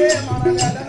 మనగడ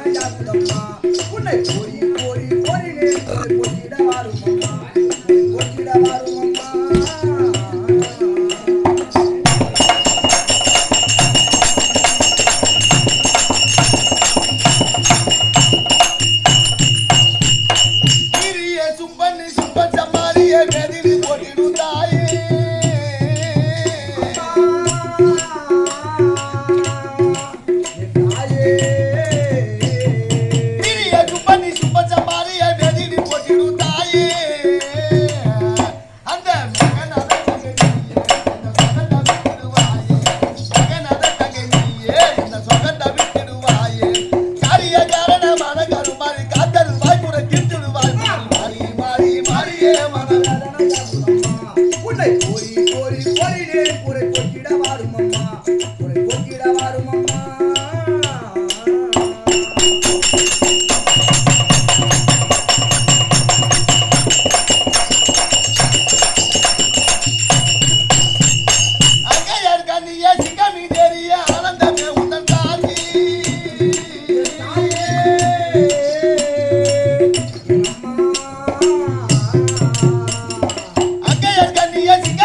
নাই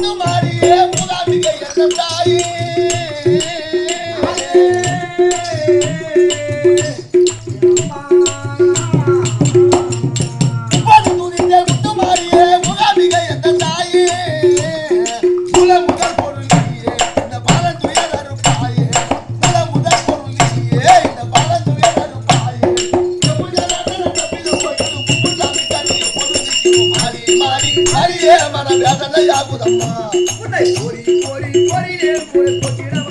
Thank you. வேதனை ஆகுதம்மா. உன்னை கோரி கோரி கோரி போய் போகிறவா